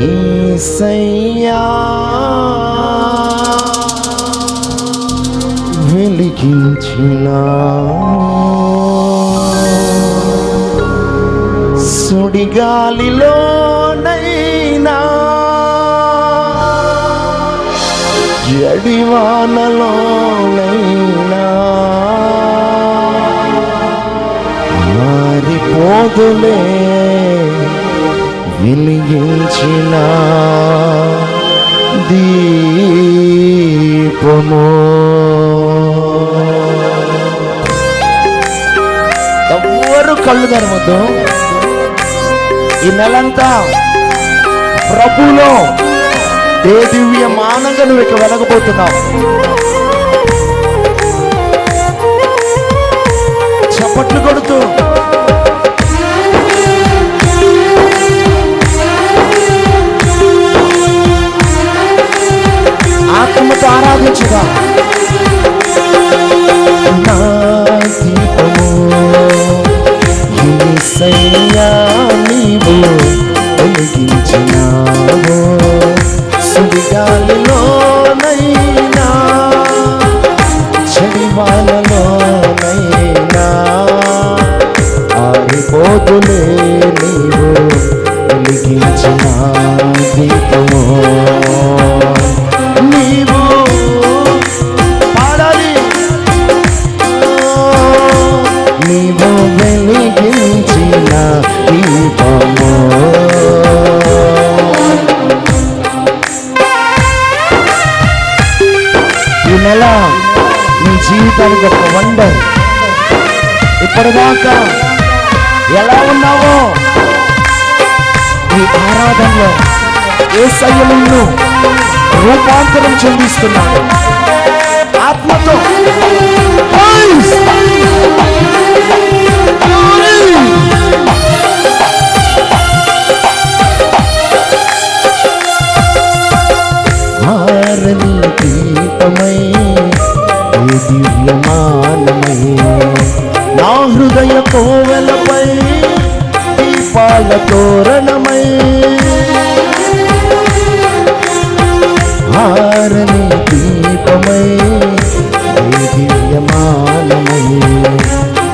ఏసయ్యా. వెలిగించిన సుడిగాలిలోనైనా. జడివానలోనైనా. మారిపోదులే. వెలిగించిన దీపము. ఎవ్వరు కళ్ళు తెరవద్దు. ఈ నెలంతా ప్రభులో ఏ దివ్య మానంగా నువ్వు ఇక వెలగబోతున్నావు. చప్పట్లు కొడుతూ ఈ ఆరాధనలో ఏ రూపాంతరం చెందిస్తున్నాడు ఆత్మతో Praise! దీపమై దివ్యమానమై నా హృదయ కోవెలపై దీపాల తోరణమై. హారని దీపమై దివ్యమానమై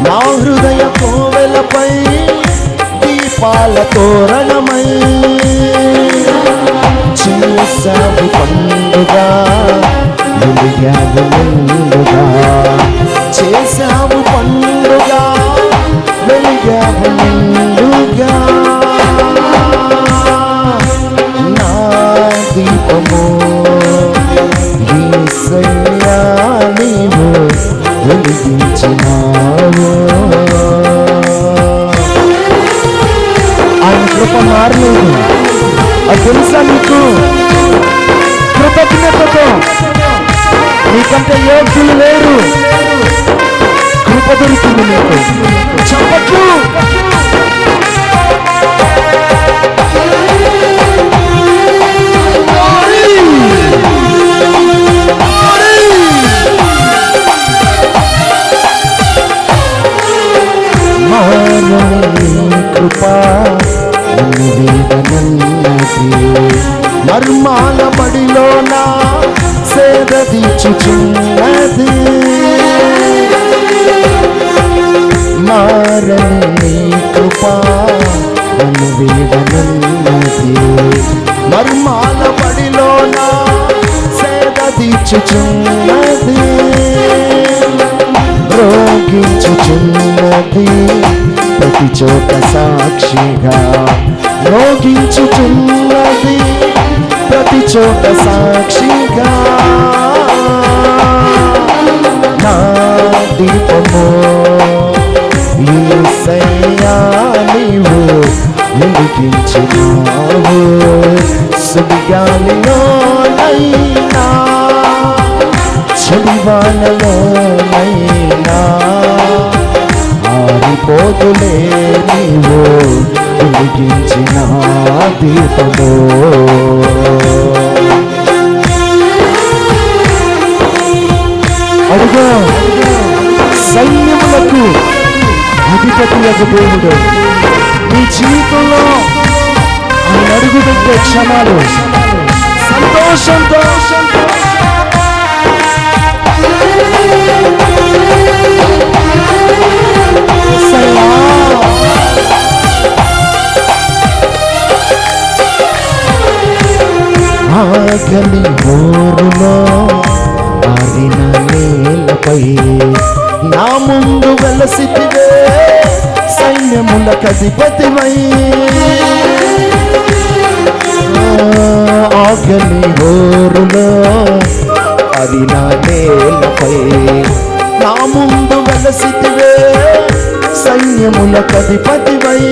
నా హృదయ కోవెలపై దీపాల తోరణమై. చేసావు పండుగ వెలిగావు ముందుగా. చేసావు పండుగ నీకంటే యోగ్యులు లేరు. కృప దొరికింది నీకు. చెప్పట్లు కృపా మర్మా తీర్చుచున్నది మారని నీ కృపా నన్ను మర్మాల బడిలోన సేద తీర్చుచున్నది. రోగించుచున్నది. ప్రతి చోట సాక్షిగా రోగించుచున్నది. ప్రతి చోట సాక్షిగా సుడిగాలిలోనైనా చలివానలోనైనా ఆరిపోతులే నీవు వెలిగించిన దీపము. అడుగు సైన్యములకు అధిపతి యొక్క దేవుడు. జీవితంలో నరుగుదొక్కే క్షణాలు సంతోషంతో ఆగని ఓరులో నేలపై నా ముందు వెలసితివే. సైన్యముల కధిపతివై హోరులో అది నా నేలపై. నా ముందు వెలసితివే సైన్యముల కధిపతివై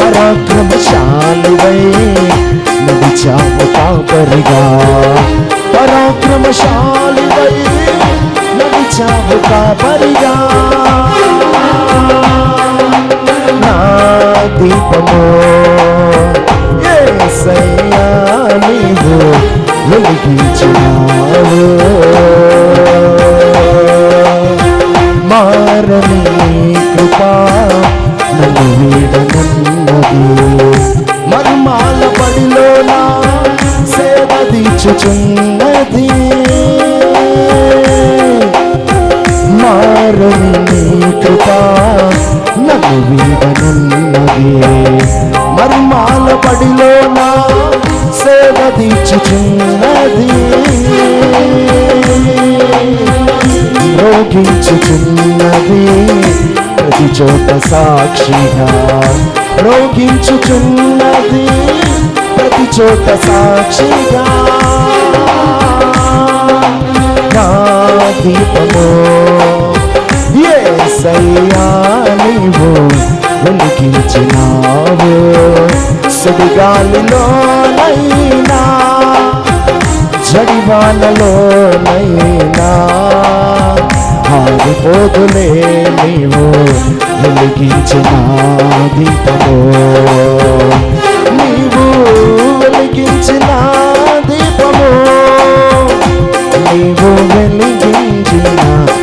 పరాక్రమశాలువై నడిచావు కాపరిగా పరాక్రమశాలువై నడిచావు కాపరిగా రోగించుచున్నదే. ప్రతి చోట సాక్షిగా రోగించుచున్నది. ప్రతి చోట సాక్షిగా నా దీపము. యేసయ్యా నీవు వెలిగించినావు. సుడిగాలిలోనైనా జడివానలోనైనా. ఆగిపోదులే నీవు వెలిగించిన దీపము. నీవు వెలిగించిన దీపము. నీవు వెలిగించిన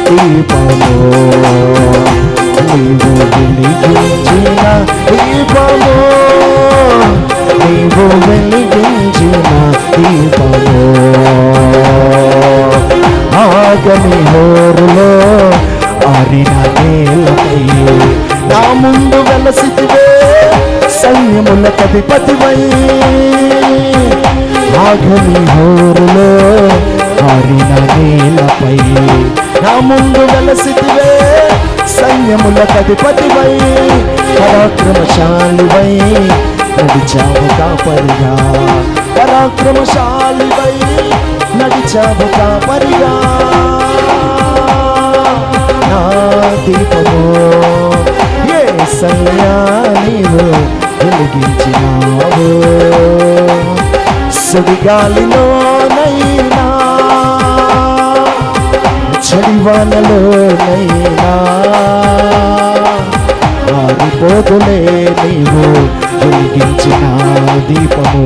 దీపము. నీవు వెలిగించిన దీపము. నీవు వెలిగించిన దీపము. ఆగమి హో మారిన నేలపై నా ముందు వెలసితివే సైన్యముల కధిపతివై ఆగని హోరులో మారిన నేలపై. నా ముందు వెలసితివే సైన్యముల కధిపతివై పరాక్రమశాలివై నడిచావు కాపరిగా. పరాక్రమశాలివై నడిచావు కాపరిగా. దీపము ఏ నీవు వెలిగించినావు? సుడిగాలిలోనైనా చడివానలోనైనా ఆరిపోతులే నీవు వెలిగించిన దీపము.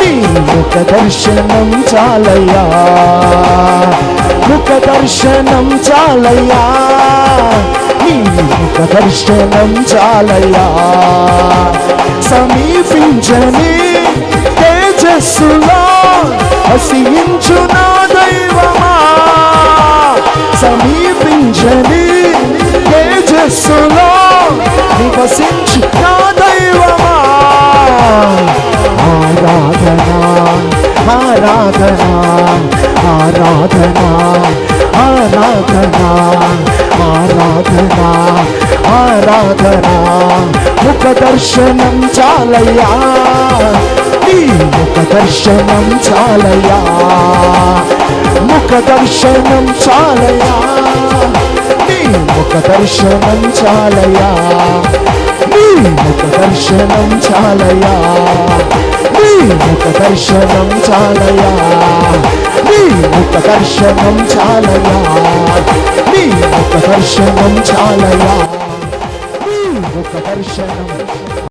నీ ముఖ దర్శనం చాలయ్యా. ముఖ దర్శనం చాలయ్యా. నీ ముఖ దర్శనం చాలయ్యా. సమీపించని తేజస్సులో హసించు ఆరాధనా ఆరాధనా ఆరాధనా ఆరాధనా ఆరాధనా. ముఖ దర్శనం చాలయ్యా నీ ముఖ దర్శనం చాలయ్యా. ముఖ దర్శనం చాలయ్యా నీ ముఖ దర్శనం చాలయ్యా. నీ ముఖ దర్శనం చాలయ్యా. ముఖ దర్శనం చాలయా? నీ ముఖ దర్శనం చాలయా? నీ ముఖ దర్శనం చాలయా? నీ ముఖ దర్శనం